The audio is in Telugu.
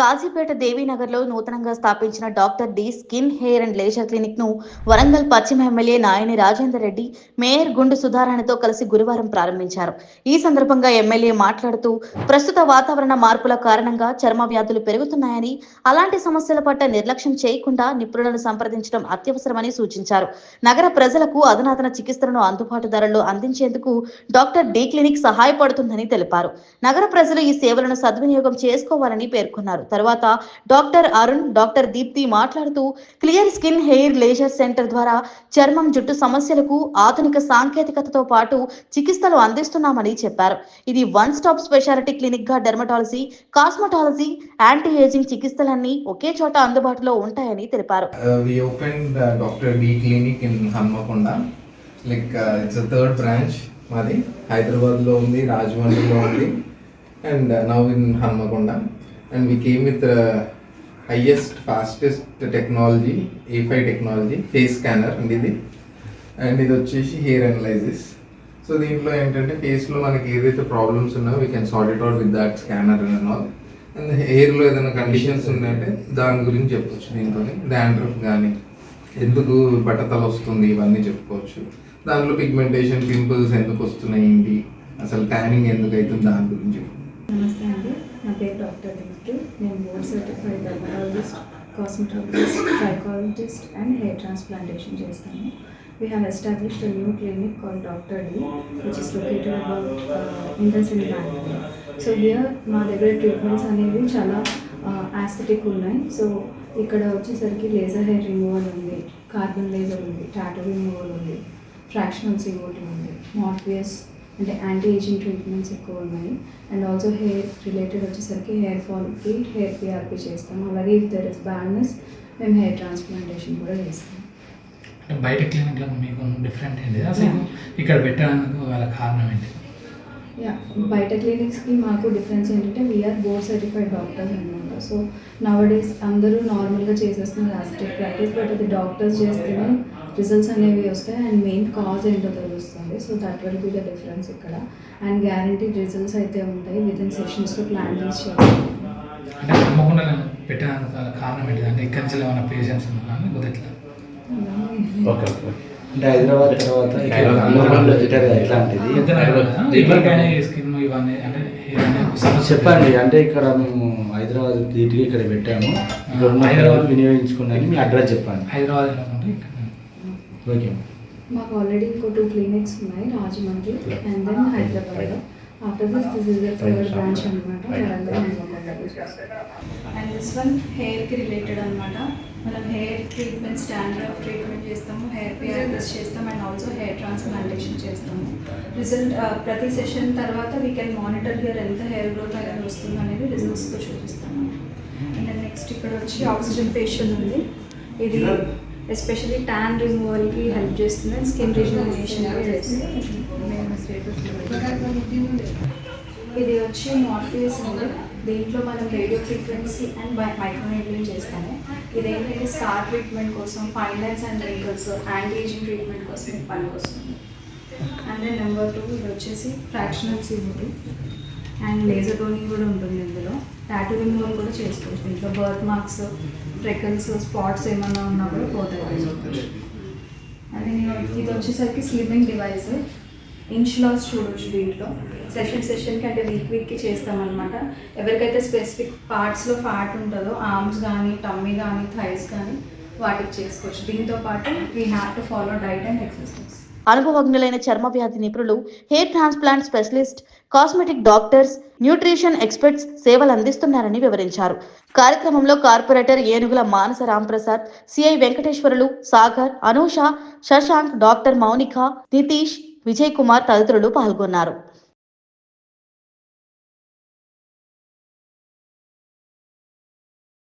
కాజీపేట దేవీనగర్లో నూతనంగా స్థాపించిన doctor D skin hair and laser క్లినిక్ను Warangal పశ్చిమ ఎమ్మెల్యే నాయని రాజేందర్ రెడ్డి మేయర్ గుండు సుధారాణతో కలిసి గురువారం ప్రారంభించారు. ఈ సందర్భంగా ఎమ్మెల్యే మాట్లాడుతూ ప్రస్తుత వాతావరణ మార్పుల కారణంగా చర్మ వ్యాధులు పెరుగుతున్నాయని అలాంటి సమస్యల పట్ల నిర్లక్ష్యం చేయకుండా నిపుణులను సంప్రదించడం అత్యవసరమని సూచించారు. నగర ప్రజలకు అధునాతన చికిత్సలను అందుబాటు ధరల్లో అందించేందుకు డాక్టర్ డి క్లినిక్ సహాయపడుతుందని తెలిపారు. నగర ప్రజలు ఈ సేవలను సద్వినియోగం చేసుకోవాలని పేర్కొన్నారు. తర్వాత డాక్టర్ అరుణ్ డాక్టర్ దీప్తి మాట్లాడుతూ clear skin hair laser centre ద్వారా చర్మం జుట్టు సమస్యలకు ఆధునిక సాంకేతికతతో పాటు చికిత్సలు అందిస్తున్నామని చెప్పారు. ఇది వన్ స్టాప్ స్పెషాలిటీ క్లినిక్గా డెర్మటాలజీ కాస్మటాలజీ యాంటీ ఏజింగ్ చికిత్సలన్నీ ఒకే చోట అందుబాటులో ఉంటాయని తెలిపారు. Uh, like it's opened uh, uh మాది. హైదరాబాద్లో ఉంది రాజమండ్రిలో ఉంది. And now in Hanmakonda. And we came with highest fastest technology A five technology face scanner and ఇది అండ్ ఇది వచ్చేసి హెయిర్ అనలైజిస్ సో దీంట్లో ఏంటంటే ఫేస్లో మనకి ఏదైతే ప్రాబ్లమ్స్ ఉన్నాయో we can sort it out with that scanner and all and హెయిర్లో ఏదైనా కండిషన్స్ ఉన్నాయంటే దాని గురించి చెప్పొచ్చు దీంతో డాండ్రఫ్ కానీ ఎందుకు బట్టతల వస్తుంది ఇవన్నీ చెప్పుకోవచ్చు. దాంట్లో పిగ్మెంటేషన్ పింపుల్స్ ఎందుకు వస్తున్నాయి ఏంటి? అసలు ట్యానింగ్ ఎందుకు అవుతుంది దాని గురించి చెప్పు. నమస్తే అండి నా పేరు డాక్టర్ దీప్తి నేను board certified dermatologist cosmetologist psychologist and hair transplantation చేస్తాను. We have established new clinic call doctor D which is located about Indus in Bengaluru so here మా దగ్గర ట్రీట్మెంట్స్ అనేవి చాలా యాస్థెటిక్ ఉన్నాయి. సో ఇక్కడ వచ్చేసరికి లేజర్ హెయిర్ రిమూవల్ ఉంది కార్బన్ లేజర్ ఉంది టాటో రిమూవల్ ఉంది ఫ్రాక్షనల్ సిఓటీ ఉంది మార్ఫియస్ అంటే యాంటీ ఏజింగ్ ట్రీట్మెంట్స్ ఎక్కువ ఉన్నాయి. అండ్ ఆల్సో హెయిర్ రిలేటెడ్ వచ్చేసరికి హెయిర్ ఫాల్కి హెయిర్ పిఆర్పి చేస్తాం. అలాగే ఇఫ్ దర్ ఇస్ బ్యాడ్నెస్ మేము హెయిర్ ట్రాన్స్ప్లాంటేషన్ కూడా చేస్తాం. బయట క్లినిక్లో మీకు డిఫరెంట్ ఏంటి అసలు ఇక్కడ పెట్టడానికి వాళ్ళ కారణం ఏంటి? యా బయట క్లినిక్స్కి మాకు డిఫరెన్స్ ఏంటంటే we are board certified doctors అనమాట సో నవడేస్ అందరూ నార్మల్గా చేసేస్తున్నారు యాస్టిక్ ప్రాక్టీస్ బట్ అది డాక్టర్స్ చేస్తేనే రిజల్ట్స్ అనేవి వస్తాయి అండ్ మెయిన్ కాజ్ ఏంటో తెలుస్తుంది. So that will be the difference ఇక్కడ. అండ్ గ్యారంటీడ్ రిజల్ట్స్ అయితే ఉంటాయి విత్ ఇన్ సెషన్స్లో ప్లాన్ చేసి అంటే నమ్మకుండా పెట్టడానికి కారణం ఏంటి? అంటే ఇక్కడి నుంచి ఏమైనా పేషెంట్స్ ఉన్నారా? లేకపోతే ఎట్లా ఓకే ఓకే. అంటే హైదరాబాద్ తర్వాత చెప్పండి. అంటే ఇక్కడ మేము హైదరాబాద్ ధీటుగా ఇక్కడ పెట్టాము. ఇక్కడ ఉన్న హైదరాబాద్ వినియోగించుకున్నాను మీ అడ్రస్ చెప్పండి. ఇక్కడ? ఓకే మాకు ఆల్రెడీ ఇంకో టూ క్లినిక్స్ ఉన్నాయి Rajahmundry and then Hyderabad after this this is the third branch అనమాట అండ్ దిస్ వన్ హెయిర్కి రిలేటెడ్ అనమాట మనం హెయిర్ ట్రీట్మెంట్ స్టాండర్డ్ ట్రీట్మెంట్ చేస్తాము హెయిర్ పిఆర్ఎస్ చేస్తాం అండ్ ఆల్సో హెయిర్ ట్రాన్స్ప్లాంటేషన్ చేస్తాము. రిజల్ట్ ప్రతి సెషన్ తర్వాత వీ కెన్ మానిటర్ హియర్ ఎంత హెయిర్ గ్రోత్ అనేది వస్తుంది అనేది రిజల్ట్స్తో చూపిస్తాము. అండ్ నెక్స్ట్ ఇక్కడ వచ్చి ఆక్సిజన్ ఫేషియల్ ఉంది. ఇది ఎస్పెషల్లీ ట్యాన్ రిమూవల్కి హెల్ప్ చేస్తుంది అండ్ స్కిన్ రిజువనేషన్ ఇది వచ్చి మార్ఫియస్ అండి. దీంట్లో మనం రేడియో ఫ్రీక్వెన్సీ అండ్ మైక్రోనేటింగ్ చేస్తాము. ఇదేంటంటే స్టార్ ట్రీట్మెంట్ కోసం fine lines and wrinkles anti ageing treatment కోసం ఇది పనికి వస్తుంది అండ్ దెన్ నెంబర్ టూ ఇది వచ్చేసి ఫ్రాక్షనల్ సిమ్యూటీ అండ్ లేజర్ టోనింగ్ కూడా ఉంటుంది ఇందులో. టాటూ రిమూవల్ కూడా చేసుకోవచ్చు. దీంట్లో బర్త్ మార్క్స్ ఫ్రెకల్స్ స్పాట్స్ ఏమన్నా ఉన్నా కూడా పోతాయి. ఇది వచ్చేసరికి స్లిమ్మింగ్ డివైస్ ఇంచ్ లాస్ చూడొచ్చు దీంట్లో. సెషన్ సెషన్కి అంటే వీక్ వీక్కి చేస్తామన్నమాట. ఎవరికైతే స్పెసిఫిక్ పార్ట్స్లో ఫ్యాట్ ఉంటుందో ఆర్మ్స్ కానీ టమ్మీ కానీ థైస్ కానీ వాటికి చేసుకోవచ్చు. దీంతో పాటు we have to follow diet and exercise అనుభవజ్ఞులైన చర్మ వ్యాధి నిపుణులు hair transplant specialist cosmetic doctors nutrition experts సేవలు అందిస్తున్నారని వివరించారు. కార్యక్రమంలో corporator Enugula Manasa Ramprasad CI Venkateswarlu Sagar Anusha Shashank doctor Mounika Nitish Vijay Kumar తదితరులు పాల్గొన్నారు.